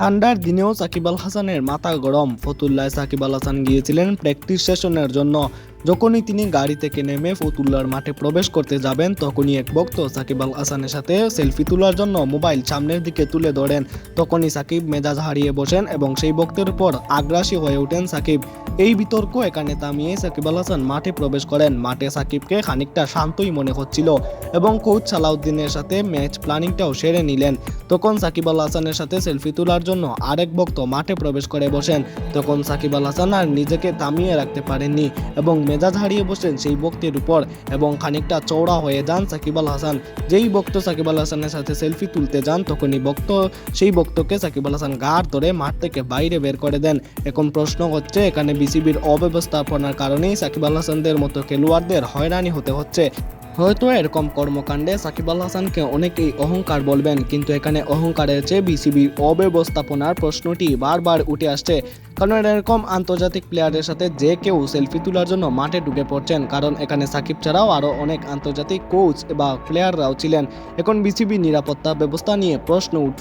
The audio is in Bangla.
ঠান্ডার দিনেও সাকিব আল হাসানের মাথা গরম। ফতুল্লায় সাকিব আল হাসান গিয়েছিলেন প্র্যাকটিস সেশনের জন্য। যখনই তিনি গাড়ি থেকে নেমে ফতুল্লার মাঠে প্রবেশ করতে যাবেন, তখনই এক ভক্ত সাকিব আল হাসানের সাথে সেলফি তোলার জন্য মোবাইল সামনের দিকে তুলে ধরেন। তখনই সাকিব মেজাজ হারিয়ে বসেন এবং সেই ভক্তের উপর আগ্রাসী হয়ে ওঠেন সাকিব। এই বিতর্ক এখানে থামিয়ে সাকিব আল হাসান মাঠে প্রবেশ করেন। মাঠে সাকিবকে খানিকটা শান্তই মনে হচ্ছিল এবং কোচ সালাউদ্দিনের সাথে ম্যাচ প্ল্যানিংটাও সেরে নিলেন। তখন সাকিব আল হাসানের সাথে সেলফি তোলার জন্য আরেক ভক্ত মাঠে প্রবেশ করে বসেন। তখন সাকিব আল হাসান আর নিজেকে থামিয়ে রাখতে পারেননি এবং মেজাজ হারিয়ে বসেন সেই বক্তের উপর এবং খানিকটা চওড়া হয়ে যান সাকিব আল হাসান। যেই বক্ত সাকিব আল হাসানের সাথে সেলফি তুলতে যান, তখনই বক্ত, সেই বক্তকে সাকিব আল হাসান গাড় ধরে মাঠ থেকে বাইরে বের করে দেন। এখন প্রশ্ন হচ্ছে, এখানে বিসিবির অব্যবস্থাপনার কারণেই সাকিব আল হাসানদের মতো খেলোয়াড়দের হয়রানি হতে হচ্ছে। হয়তো এরকম কর্মকাণ্ডে সাকিব আল হাসানকে অনেকেই অহংকার বলবেন, কিন্তু এখানে অহংকারের চেয়ে বিসিবির অব্যবস্থাপনার প্রশ্নটি বারবার উঠে আসছে। কারণ এরকম আন্তর্জাতিক প্লেয়ারের সাথে যে কেউ সেলফি তোলার জন্য মাঠে ঢুকে পড়ছেন, কারণ এখানে সাকিব ছাড়াও আরও অনেক আন্তর্জাতিক কোচ বা প্লেয়াররাও ছিলেন। এখন বিসিবি নিরাপত্তা ব্যবস্থা নিয়ে প্রশ্ন উঠ